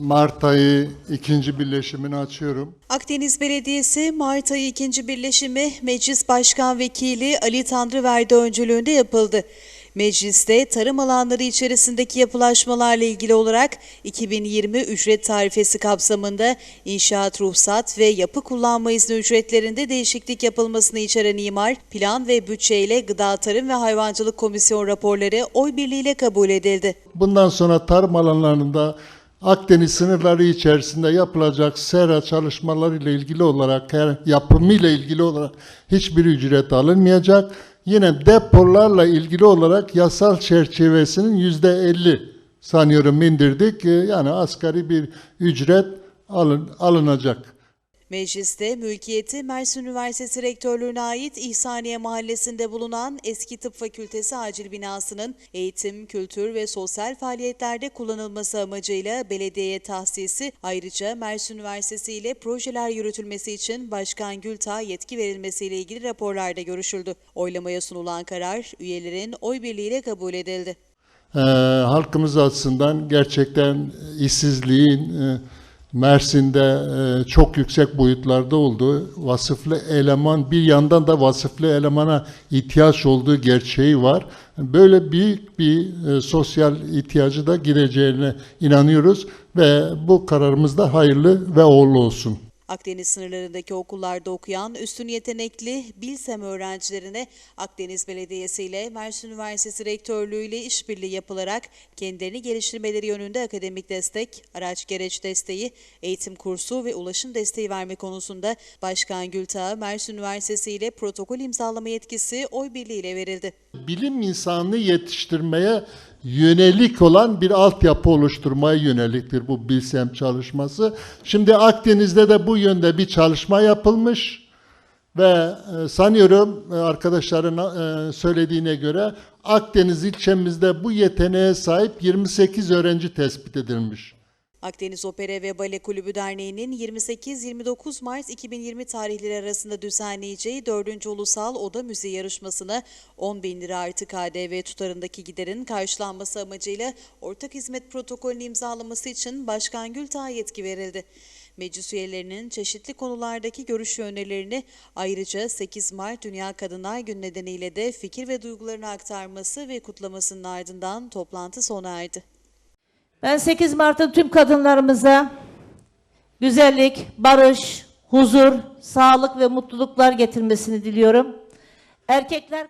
Mart ayı ikinci birleşimini açıyorum. Akdeniz Belediyesi Mart ayı ikinci birleşimi Meclis Başkan Vekili Ali Tanrıverdi öncülüğünde yapıldı. Mecliste tarım alanları içerisindeki yapılaşmalarla ilgili olarak 2020 ücret tarifesi kapsamında inşaat ruhsat ve yapı kullanma izni ücretlerinde değişiklik yapılmasını içeren imar, plan ve bütçeyle Gıda Tarım ve Hayvancılık Komisyon raporları oy birliğiyle kabul edildi. Bundan sonra tarım alanlarında Akdeniz sınırları içerisinde yapılacak sera çalışmaları ile ilgili olarak, yapımı ile ilgili olarak hiçbir ücret alınmayacak. Yine depolarla ilgili olarak yasal çerçevesinin yüzde elli sanıyorum indirdik. Ee, Yani asgari bir ücret alın, alınacak. Mecliste mülkiyeti Mersin Üniversitesi Rektörlüğü'ne ait İhsaniye Mahallesi'nde bulunan eski tıp fakültesi acil binasının eğitim, kültür ve sosyal faaliyetlerde kullanılması amacıyla belediyeye tahsisi ayrıca Mersin Üniversitesi ile projeler yürütülmesi için Başkan Gültağ yetki verilmesiyle ilgili raporlarda görüşüldü. Oylamaya sunulan karar üyelerin oy birliğiyle kabul edildi. Ee, halkımız açısından gerçekten işsizliğin e, Mersin'de e, çok yüksek boyutlarda olduğu, vasıflı eleman bir yandan da vasıflı elemana ihtiyaç olduğu gerçeği var. Böyle büyük bir e, sosyal ihtiyacı da gideceğine inanıyoruz ve bu kararımız da hayırlı ve uğurlu olsun. Akdeniz sınırlarındaki okullarda okuyan üstün yetenekli Bilsem öğrencilerine Akdeniz Belediyesi ile Mersin Üniversitesi Rektörlüğü ile işbirliği yapılarak kendilerini geliştirmeleri yönünde akademik destek, araç gereç desteği, eğitim kursu ve ulaşım desteği verme konusunda Başkan Gültağ, Mersin Üniversitesi ile protokol imzalama yetkisi oy birliğiyle verildi. Bilim insanını yetiştirmeye yönelik olan bir altyapı oluşturmaya yöneliktir bu Bilsem çalışması. Şimdi Akdeniz'de de bu yönde bir çalışma yapılmış ve e, sanıyorum e, arkadaşların e, söylediğine göre Akdeniz ilçemizde bu yeteneğe sahip 28 öğrenci tespit edilmiş. Akdeniz Opera ve Bale Kulübü Derneği'nin 28-29 Mart 2020 tarihleri arasında düzenleyeceği 4. Ulusal Oda Müziği yarışmasına 10 bin lira artı KDV tutarındaki giderin karşılanması amacıyla ortak hizmet protokolünü imzalaması için Başkan Gültağ yetki verildi. Meclis üyelerinin çeşitli konulardaki görüş önerilerini ayrıca 8 Mart Dünya Kadınlar Günü nedeniyle de fikir ve duygularını aktarması ve kutlamasının ardından toplantı sona erdi. Ben 8 Mart'ın tüm kadınlarımıza güzellik, barış, huzur, sağlık ve mutluluklar getirmesini diliyorum. Erkekler